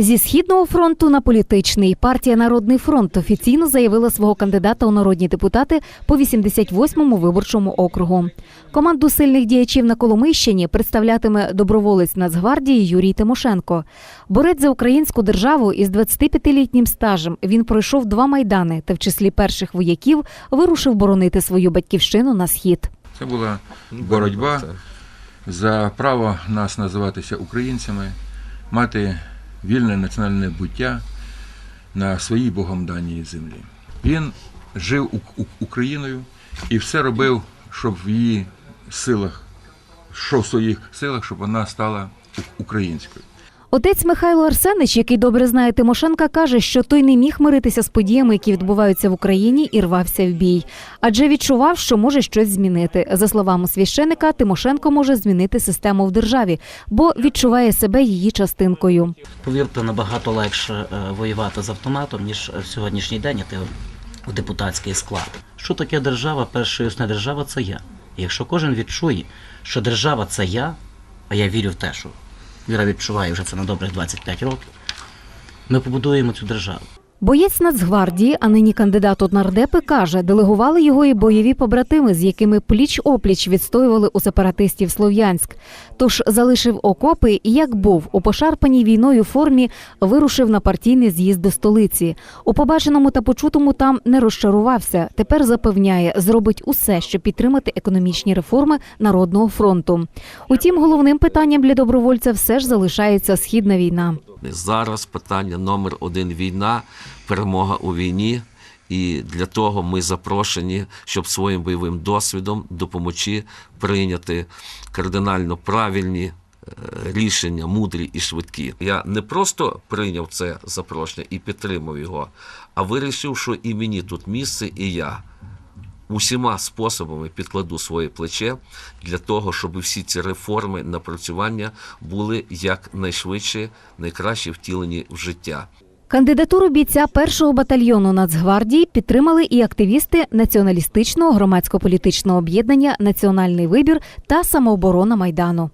Зі східного фронту на політичний партія Народний фронт офіційно заявила свого кандидата у народні депутати по 88-му виборчому округу. Команду сильних діячів на Коломийщині представлятиме доброволець Нацгвардії Юрій Тимошенко. Борець за українську державу із 25-літнім стажем він пройшов два майдани та в числі перших вояків вирушив боронити свою батьківщину на схід. Це була боротьба за право нас називатися українцями, мати вільне національне буття на своїй Богом даній землі. Він жив у- Україною і все робив, щоб в її силах, що в своїх силах, щоб вона стала українською. Отець Михайло Арсенич, який добре знає Тимошенка, каже, що той не міг миритися з подіями, які відбуваються в Україні, і рвався в бій, адже відчував, що може щось змінити. За словами священика, Тимошенко може змінити систему в державі, бо відчуває себе її частинкою. Повірте, набагато легше е, воювати з автоматом, ніж в сьогоднішній день йти в депутатський склад. Що таке держава? Перша основна держава це я. Якщо кожен відчує, що держава це я, а я вірю в те, що Віра відчуває вже це на добрих 25 років, ми побудуємо цю державу. Боєць Нацгвардії, а нині кандидат у нардепи, каже, делегували його і бойові побратими, з якими пліч опліч відстоювали у сепаратистів Слов'янськ. Тож залишив окопи і, як був у пошарпаній війною формі, вирушив на партійний з'їзд до столиці. У побаченому та почутому там не розчарувався. Тепер запевняє, зробить усе, щоб підтримати економічні реформи народного фронту. Утім, головним питанням для добровольця все ж залишається східна війна. Зараз питання номер один війна, перемога у війні. І для того ми запрошені, щоб своїм бойовим досвідом допомогти прийняти кардинально правильні е, рішення, мудрі і швидкі. Я не просто прийняв це запрошення і підтримав його, а вирішив, що і мені тут місце, і я усіма способами підкладу своє плече для того, щоб всі ці реформи, напрацювання були якнайшвидше, найкраще втілені в життя. Кандидатуру бійця першого батальйону Нацгвардії підтримали і активісти націоналістичного громадсько-політичного об'єднання Національний вибір та самооборона майдану.